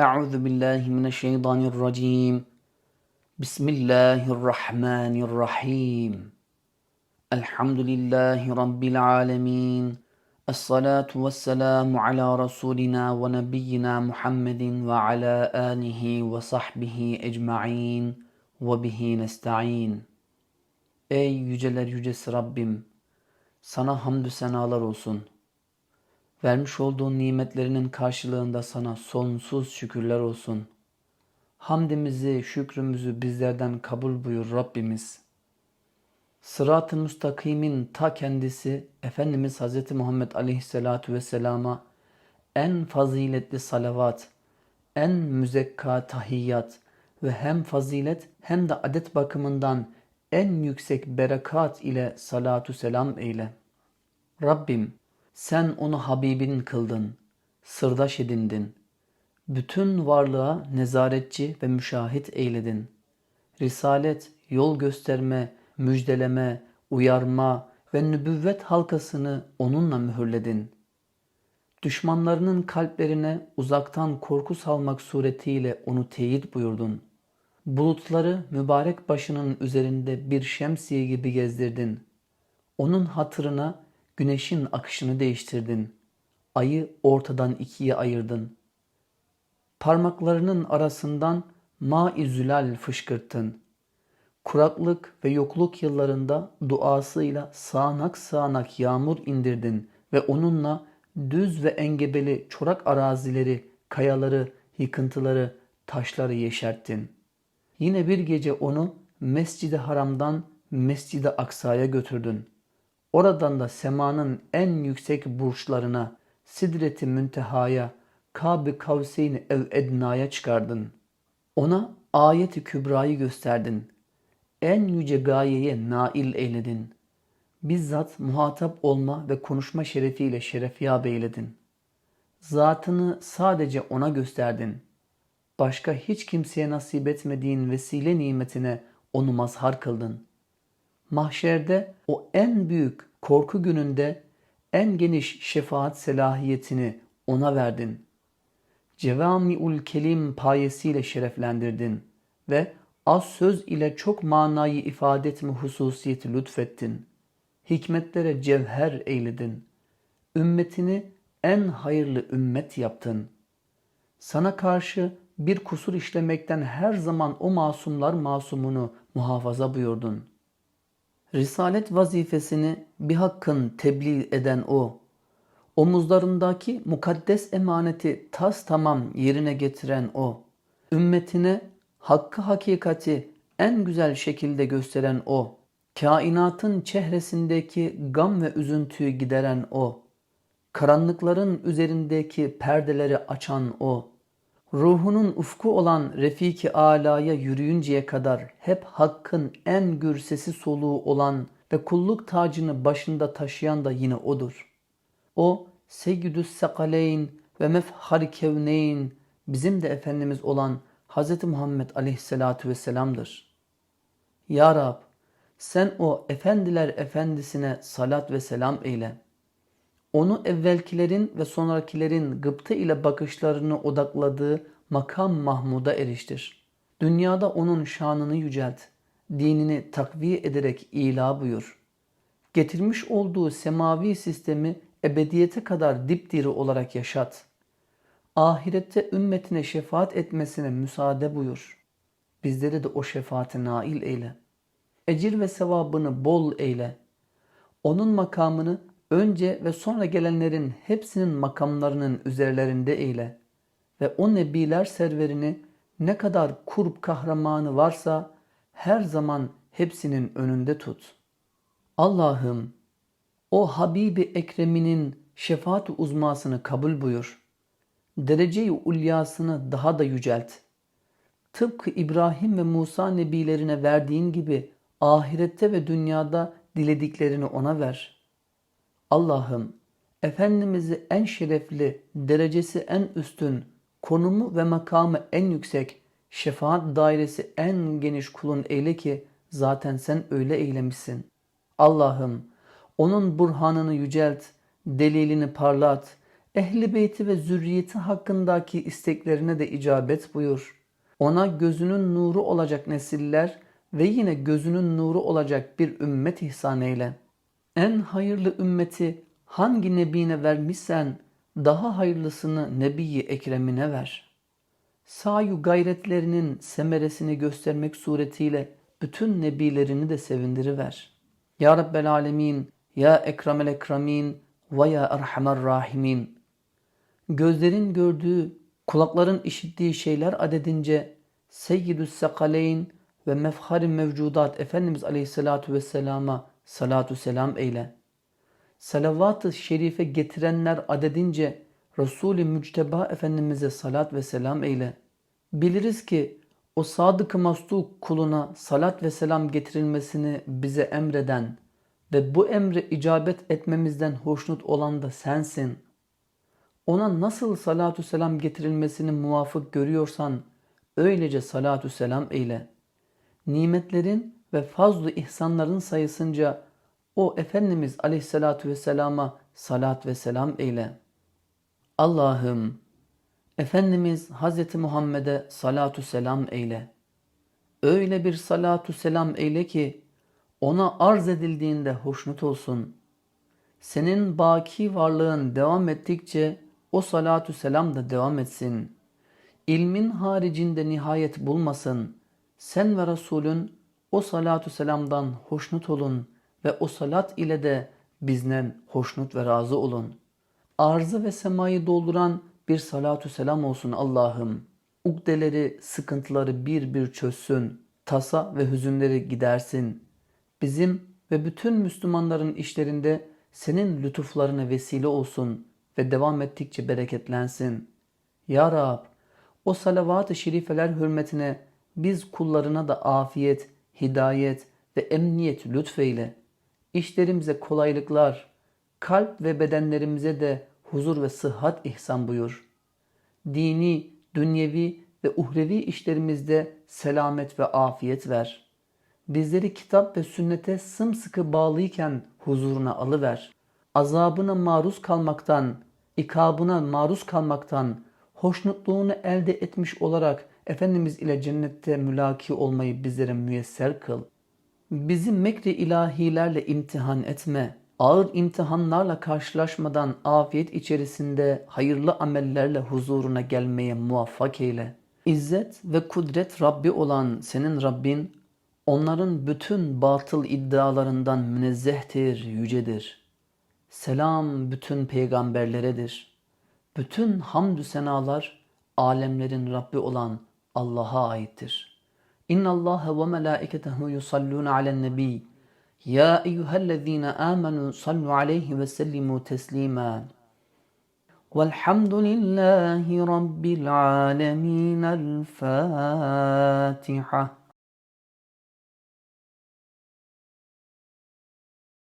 Euzu billahi mineşşeytanirracim. Bismillahirrahmanirrahim. Elhamdülillahi rabbil alamin. Essalatu vesselamu ala rasulina ve nebiyyina Muhammedin ve ala alihi ve sahbihi ecmaîn ve bihi nestaîn. Ey yüceler yücesi Rabbim, sana hamdü senalar olsun. Vermiş olduğun nimetlerinin karşılığında sana sonsuz şükürler olsun. Hamdimizi, şükrümüzü bizlerden kabul buyur Rabbimiz. Sırat-ı müstakimin ta kendisi Efendimiz Hz. Muhammed Aleyhisselatü Vesselam'a en faziletli salavat, en müzekka tahiyyat ve hem fazilet hem de adet bakımından en yüksek berekat ile salatu selam eyle. Rabbim sen onu Habibin kıldın, sırdaş edindin. Bütün varlığa nezaretçi ve müşahit eyledin. Risalet, yol gösterme, müjdeleme, uyarma ve nübüvvet halkasını onunla mühürledin. Düşmanlarının kalplerine uzaktan korku salmak suretiyle onu teyit buyurdun. Bulutları mübarek başının üzerinde bir şemsiye gibi gezdirdin. Onun hatırına güneşin akışını değiştirdin. Ayı ortadan ikiye ayırdın. Parmaklarının arasından ma-i zülal fışkırttın. Kuraklık ve yokluk yıllarında duasıyla sağanak sağanak yağmur indirdin ve onunla düz ve engebeli çorak arazileri, kayaları, yıkıntıları, taşları yeşerttin. Yine bir gece onu Mescid-i Haram'dan Mescid-i Aksa'ya götürdün. Oradan da semanın en yüksek burçlarına, Sidret-i Münteha'ya, Kab-ı Kavseyn ev Edna'ya çıkardın. Ona ayet-i kübrayı gösterdin. En yüce gayeye nail eyledin. Bizzat muhatap olma ve konuşma şerefiyle şerefyab eyledin. Zatını sadece ona gösterdin. Başka hiç kimseye nasip etmediğin vesile nimetine onu mazhar kıldın. Mahşerde o en büyük korku gününde en geniş şefaat selahiyetini ona verdin. Cevamiul kelim payesiyle şereflendirdin ve az söz ile çok manayı ifade etme hususiyeti lütfettin. Hikmetlere cevher eyledin. Ümmetini en hayırlı ümmet yaptın. Sana karşı bir kusur işlemekten her zaman o masumlar masumunu muhafaza buyurdun. Risalet vazifesini bir hakkın tebliğ eden o, omuzlarındaki mukaddes emaneti tas tamam yerine getiren o, ümmetine hakkı hakikati en güzel şekilde gösteren o, kainatın çehresindeki gam ve üzüntüyü gideren o, karanlıkların üzerindeki perdeleri açan o, ruhunun ufku olan Refiki Ala'ya yürüyünceye kadar hep hakkın en gür sesi soluğu olan ve kulluk tacını başında taşıyan da yine odur. O Seyyidü's Sekaleyn ve Mefhar Kevneyn bizim de Efendimiz olan Hz. Muhammed Aleyhisselatü Vesselam'dır. Ya Rab sen o efendiler efendisine salat ve selam eyle. Onu evvelkilerin ve sonrakilerin gıpta ile bakışlarını odakladığı makam Mahmud'a eriştir. Dünyada onun şanını yücelt, dinini takviye ederek ila buyur. Getirmiş olduğu semavi sistemi ebediyete kadar dipdiri olarak yaşat. Ahirette ümmetine şefaat etmesine müsaade buyur. Bizleri de o şefaate nail eyle. Ecir ve sevabını bol eyle. Onun makamını önce ve sonra gelenlerin hepsinin makamlarının üzerlerinde eyle ve o nebiler serverini ne kadar kurb kahramanı varsa her zaman hepsinin önünde tut. Allah'ım o Habibi Ekrem'inin şefaat uzmasını kabul buyur. Derece-i ulyasını daha da yücelt. Tıpkı İbrahim ve Musa nebilerine verdiğin gibi ahirette ve dünyada dilediklerini ona ver.'' Allah'ım Efendimiz'i en şerefli, derecesi en üstün, konumu ve makamı en yüksek, şefaat dairesi en geniş kulun eyle ki zaten sen öyle eylemişsin. Allah'ım onun burhanını yücelt, delilini parlat, ehli beyti ve zürriyeti hakkındaki isteklerine de icabet buyur. Ona gözünün nuru olacak nesiller ve yine gözünün nuru olacak bir ümmet ihsan eyle. En hayırlı ümmeti hangi nebine vermişsen daha hayırlısını Nebi-i Ekrem'ine ver. Sayu gayretlerinin semeresini göstermek suretiyle bütün nebilerini de sevindiriver. Ya Rabbel Alemin, Ya Ekremel Ekremin ve Ya Erhamer Rahimin. Gözlerin gördüğü, kulakların işittiği şeyler adedince Seyyidü's Sekaleyn ve Mefhari Mevcudat Efendimiz Aleyhisselatu Vesselam'a salatu selam eyle. Salavat-ı şerife getirenler adedince Resul-i Mücteba Efendimiz'e salat ve selam eyle. Biliriz ki o sadık-ı masluk kuluna salat ve selam getirilmesini bize emreden ve bu emre icabet etmemizden hoşnut olan da sensin. Ona nasıl salatu selam getirilmesini muvafık görüyorsan öylece salatu selam eyle. Nimetlerin ve fazlu ihsanların sayısınca o Efendimiz aleyhissalatu vesselama salat ve selam eyle. Allah'ım Efendimiz Hz. Muhammed'e salatu selam eyle. Öyle bir salatu selam eyle ki ona arz edildiğinde hoşnut olsun. Senin baki varlığın devam ettikçe o salatu selam da devam etsin. İlmin haricinde nihayet bulmasın. Sen ve Resulün o salatu selamdan hoşnut olun ve o salat ile de bizden hoşnut ve razı olun. Arzı ve semayı dolduran bir salatu selam olsun Allah'ım. Ukdeleri, sıkıntıları bir bir çözsün. Tasa ve hüzünleri gidersin. Bizim ve bütün Müslümanların işlerinde senin lütuflarına vesile olsun ve devam ettikçe bereketlensin. Ya Rab, o salavat-ı şerifeler hürmetine biz kullarına da afiyet, hidayet ve emniyet lütfeyle. İşlerimize kolaylıklar, kalp ve bedenlerimize de huzur ve sıhhat ihsan buyur. Dini, dünyevi ve uhrevi işlerimizde selamet ve afiyet ver. Bizleri kitap ve sünnete sımsıkı bağlıyken huzuruna alıver. Azabına maruz kalmaktan, ikabına maruz kalmaktan, hoşnutluğunu elde etmiş olarak Efendimiz ile cennette mülaki olmayı bizlere müyesser kıl. Bizi mekri ilahilerle imtihan etme. Ağır imtihanlarla karşılaşmadan afiyet içerisinde hayırlı amellerle huzuruna gelmeye muvaffak eyle. İzzet ve kudret Rabbi olan senin Rabbin, onların bütün batıl iddialarından münezzehtir, yücedir. Selam bütün peygamberleredir. Bütün hamdü senalar alemlerin Rabbi olan Allah'a aittir. İnna Allah ve melâiketehu yusallun alen nebi. Ya eyyühellezîne âmenû sallu aleyhi ve sellimû teslîmâ. Velhamdülillahi rabbil رب العالمين الفاتحه